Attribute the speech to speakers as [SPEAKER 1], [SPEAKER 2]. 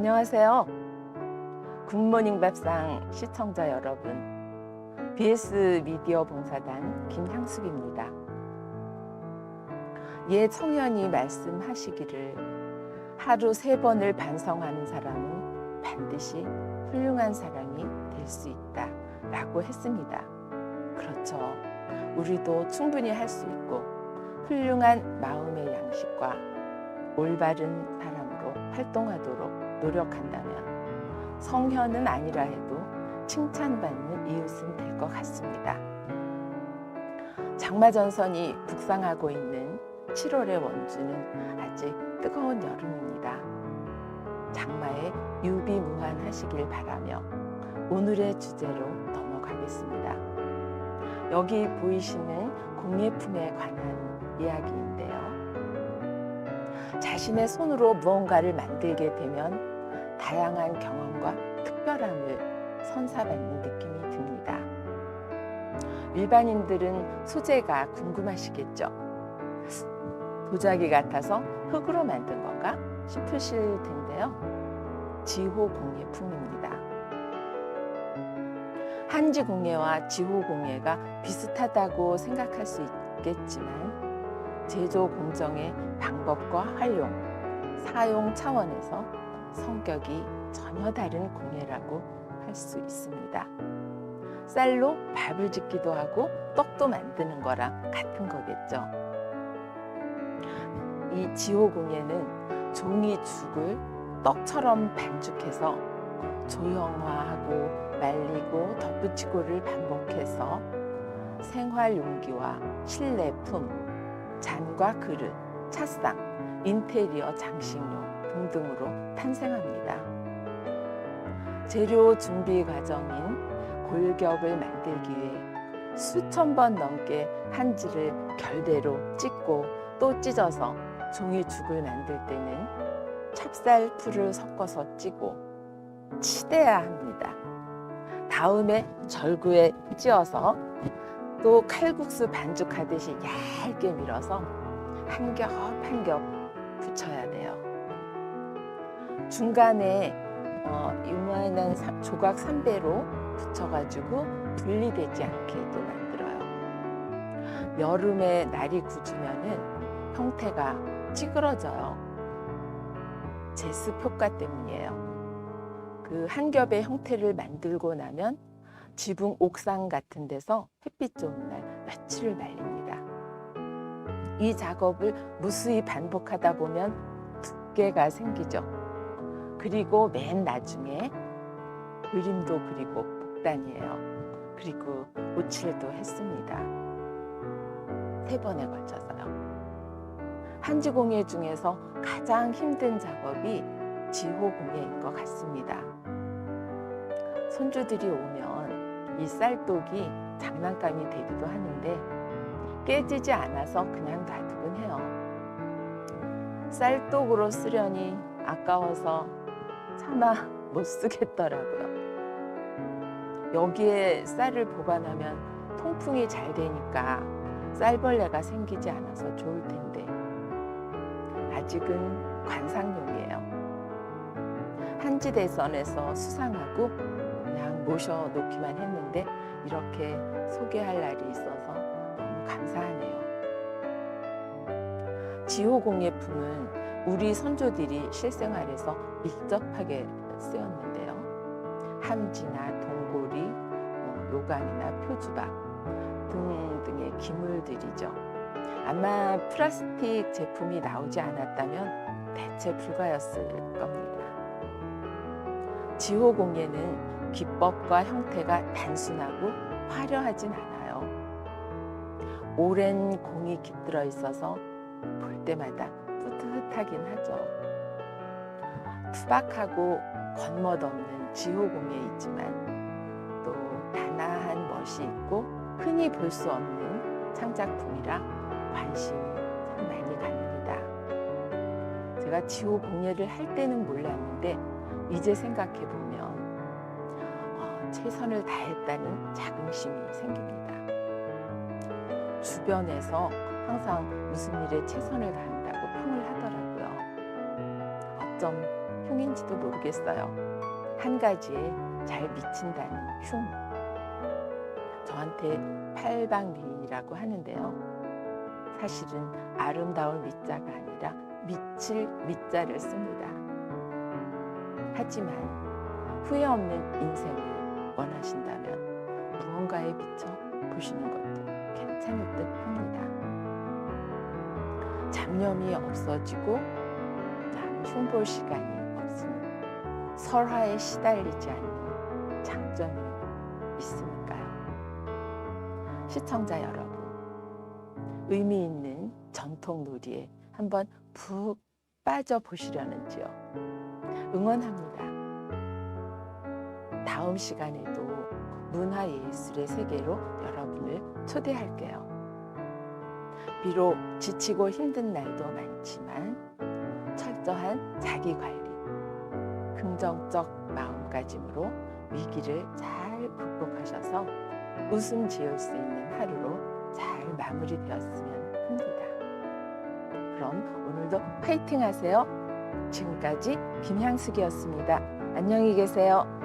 [SPEAKER 1] 안녕하세요. 굿모닝 밥상 시청자 여러분. BS 미디어 봉사단 김향숙입니다. 예 청년이 말씀하시기를 하루 세 번을 반성하는 사람은 반드시 훌륭한 사람이 될 수 있다. 라고 했습니다. 그렇죠. 우리도 충분히 할 수 있고 훌륭한 마음의 양식과 올바른 사람으로 활동하도록 노력한다면 성현은 아니라 해도 칭찬받는 이웃은 될 것 같습니다. 장마전선이 북상하고 있는 7월의 원주는 아직 뜨거운 여름입니다. 장마에 유비무환하시길 바라며 오늘의 주제로 넘어가겠습니다. 여기 보이시는 공예품에 관한 이야기인데요. 자신의 손으로 무언가를 만들게 되면 다양한 경험과 특별함을 선사받는 느낌이 듭니다. 일반인들은 소재가 궁금하시겠죠? 도자기 같아서 흙으로 만든 건가 싶으실 텐데요. 지호 공예품입니다. 한지 공예와 지호 공예가 비슷하다고 생각할 수 있겠지만 제조 공정의 방법과 활용, 사용 차원에서 성격이 전혀 다른 공예라고 할 수 있습니다. 쌀로 밥을 짓기도 하고 떡도 만드는 거랑 같은 거겠죠. 이 지호 공예는 종이 죽을 떡처럼 반죽해서 조형화하고 말리고 덧붙이고를 반복해서 생활 용기와 실내품, 잔과 그릇, 차상, 인테리어 장식용 등등으로 탄생합니다. 재료 준비 과정인 골격을 만들기 위해 수천 번 넘게 한지를 결대로 찢고 또 찢어서 종이 죽을 만들 때는 찹쌀 풀을 섞어서 찌고 치대야 합니다. 다음에 절구에 찧어서 또 칼국수 반죽하듯이 얇게 밀어서 한 겹 한 겹 붙여야 돼요. 중간에 어, 이만한 사- 조각 3배로 붙여가지고 분리되지 않게도 만들어요. 여름에 날이 굳으면은 형태가 찌그러져요. 제습 효과 때문이에요. 그 한 겹의 형태를 만들고 나면 지붕 옥상 같은 데서 햇빛 좋은 날 며칠을 말립니다. 이 작업을 무수히 반복하다 보면 두께가 생기죠. 그리고 맨 나중에 그림도 그리고 복단이에요. 그리고 오칠도 했습니다. 세 번에 걸쳐서요. 한지 공예 중에서 가장 힘든 작업이 지호 공예인 것 같습니다. 손주들이 오면 이 쌀독이 장난감이 되기도 하는데 깨지지 않아서 그냥 놔두곤 해요. 쌀독으로 쓰려니 아까워서 차마 못 쓰겠더라고요. 여기에 쌀을 보관하면 통풍이 잘 되니까 쌀벌레가 생기지 않아서 좋을 텐데 아직은 관상용이에요. 한지대선에서 수상하고 그냥 모셔 놓기만 했는데 이렇게 소개할 날이 있어서 너무 감사하네요. 지호공예품은 우리 선조들이 실생활에서 밀접하게 쓰였는데요. 함지나 동고리, 뭐 요강이나 표주박 등등의 기물들이죠. 아마 플라스틱 제품이 나오지 않았다면 대체 불가였을 겁니다. 지호 공예는 기법과 형태가 단순하고 화려하진 않아요. 오랜 공이 깃들어 있어서 볼 때마다 뿌듯하긴 하죠. 투박하고 겉멋없는 지호 공예 있지만 또 단아한 멋이 있고 흔히 볼 수 없는 창작품이라 관심이 참 많이 갑니다. 제가 지호 공예를 할 때는 몰랐는데 이제 생각해 보면 어, 최선을 다했다는 자긍심이 생깁니다. 주변에서 항상 무슨 일에 최선을 하더라고요. 어쩜 풍인지도 모르겠어요. 한 가지에 잘 미친다는 흉. 저한테 팔방미인이라고 하는데요. 사실은 아름다울 미자가 아니라 미칠 미자를 씁니다. 하지만 후회 없는 인생을 원하신다면 무언가에 비춰 보시는 것도 괜찮을 듯 합니다. 잡념이 없어지고 남 흉볼 시간이 없으니 설화에 시달리지 않는 장점이 있으니까요. 시청자 여러분, 의미 있는 전통 놀이에 한번 푹 빠져 보시려는지요. 응원합니다. 다음 시간에도 문화예술의 세계로 여러분을 초대할게요. 비록 지치고 힘든 날도 많지만 철저한 자기 관리, 긍정적 마음가짐으로 위기를 잘 극복하셔서 웃음 지을 수 있는 하루로 잘 마무리되었으면 합니다. 그럼 오늘도 파이팅 하세요. 지금까지 김향숙이었습니다. 안녕히 계세요.